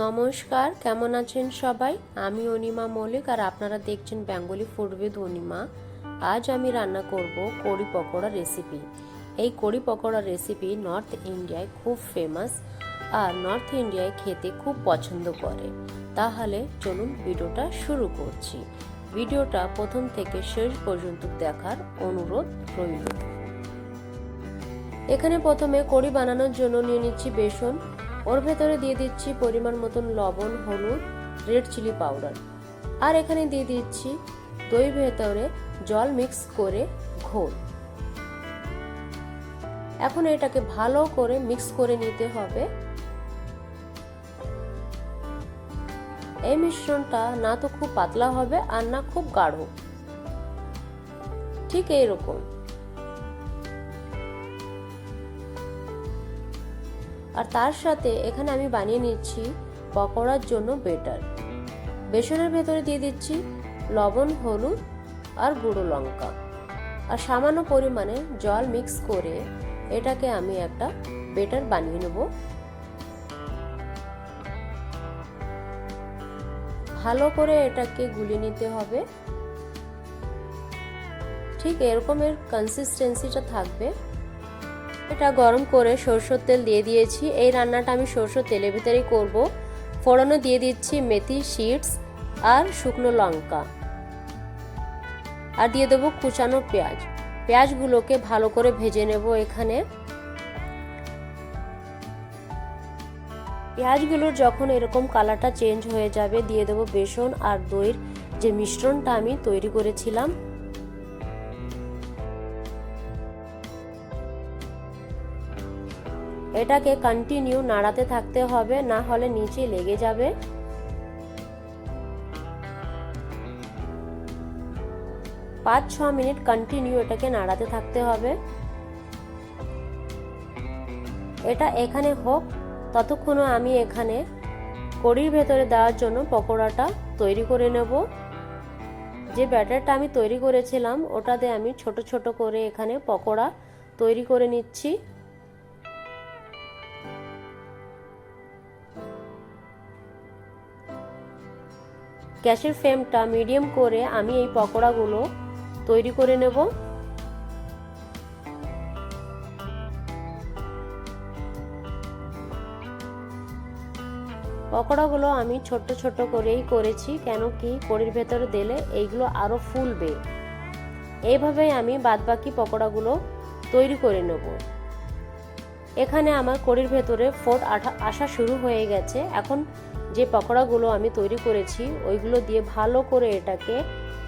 নমস্কার, কেমন আছেন সবাই? আমি অনিমা মল্লিক আর আপনারা দেখছেন বেঙ্গলি ফুড উইথ অনিমা। আজ আমি রান্না করব কড়ি পকোড়া রেসিপি এই কড়ি পকোড়া রেসিপি নর্থ ইন্ডিয়ায় খুব ফেমাস আর নর্থ ইন্ডিয়ায় খেতে খুব পছন্দ করে। তাহলে চলুন ভিডিওটা শুরু করছি। ভিডিওটা প্রথম থেকে শেষ পর্যন্ত দেখার অনুরোধ রইল। এখানে প্রথমে কড়ি বানানোর জন্য নিয়ে নিচ্ছি বেসন ওর ভেতরে দিয়ে দিচ্ছি পরিমাণ মতন লবণ, হলুদ, রেড চিলি পাউডার। আর এখানে দিয়ে দিচ্ছি দই ভেতরে জল মিক্স করে ঘোল। এখন এটাকে ভালো করে মিক্স করে নিতে হবে। এই মিশ্রণটা না তো খুব পাতলা হবে আর না খুব গাঢ়। ঠিক এইরকম। আর তার সাথে এখানে আমি বানিয়ে নিচ্ছি পকোড়ার জন্য বেটার। বেসনের ভেতরে দিয়ে দিচ্ছি লবণ, হলুদ আর গুঁড়ো লঙ্কা। আর সামান্য পরিমাণে জল মিক্স করে এটাকে আমি একটা বেটার বানিয়ে নেব। ভালো করে এটাকে গুলিয়ে নিতে হবে। ঠিক এরকমের কনসিস্টেন্সিটা থাকবে। এটা গরম করে সরষের তেল দিয়ে দিয়েছি। এই রান্নাটা আমি সরষের তেলের ভিতরেই করব। ফোড়নে দিয়ে দিচ্ছি মেথি, সিডস আর শুকনো লঙ্কা। আর দিয়ে দেবো কুচানো পেঁয়াজ। পেঁয়াজগুলোকে ভালো করে ভেজে নেব এখানে। পেঁয়াজগুলোর যখন এরকম কালারটা চেঞ্জ হয়ে যাবে, দিয়ে দেবো বেসন আর দইয়ের যে মিশ্রণটা আমি তৈরি করেছিলাম। এটাকে কন্টিনিউ নাড়াতে থাকতে হবে, না হলে নিচে লেগে যাবে। পাঁচ, ছ মিনিট কন্টিনিউ এটাকে নাড়াতে থাকতে হবে। এটা এখানে হোক ততক্ষণও আমি এখানে কড়ির ভেতরে দেওয়ার জন্য পকোড়াটা তৈরি করে নেব। যে ব্যাটারটা আমি তৈরি করেছিলাম, ওটাতে আমি ছোট ছোট করে এখানে পকোড়া তৈরি করে নিচ্ছি। গ্যাসের ফ্লেমটা মিডিয়াম করে আমি এই পকোড়াগুলো তৈরি করে নেব। পকোড়াগুলো আমি ছোট্ট ছোট করেই করেছি, কেন কি কড়ির ভেতরে দিলে এইগুলো আরও ফুলবে। এইভাবেই আমি বাদবাকি পকোড়াগুলো তৈরি করে নেব। এখানে আমার কড়ির ভেতরে ফোট আসা শুরু হয়ে গেছে। এখন যে পকোড়াগুলো আমি তৈরি করেছি, ওইগুলো দিয়ে ভালো করে এটাকে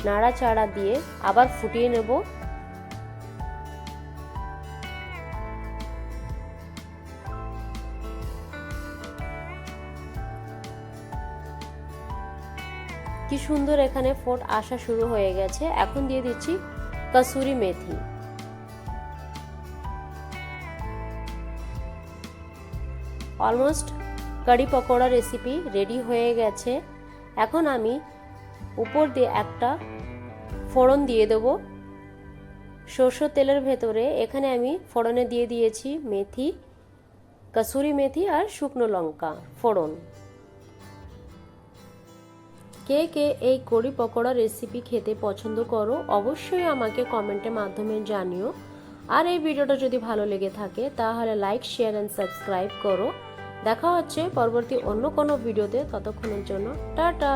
নাড়াচাড়া দিয়ে আবার ফুটিয়ে নেব। কি সুন্দর এখানে ফোট আসা শুরু হয়ে গেছে। এখন দিয়ে দিচ্ছি kasuri methi. Almost curry pakora recipe ready হয়ে গেছে। এখন আমি উপর দিয়ে একটা ফোড়ন দিয়ে দেবো। সরষের তেলের ভেতরে এখানে আমি ফোড়নে দিয়ে দিয়েছি মেথি, কসুরি মেথি আর শুকনো লঙ্কা ফোড়ন। কে কে এই কড়ি পকোড়া রেসিপি খেতে পছন্দ করো অবশ্যই আমাকে কমেন্টের মাধ্যমে জানিও। আর এই ভিডিওটা যদি ভালো লেগে থাকে তাহলে লাইক শেয়ার অ্যান্ড সাবস্ক্রাইব করো। দেখা হচ্ছে পরবর্তী অন্য কোনো ভিডিওতে ততক্ষণের জন্য টাটা।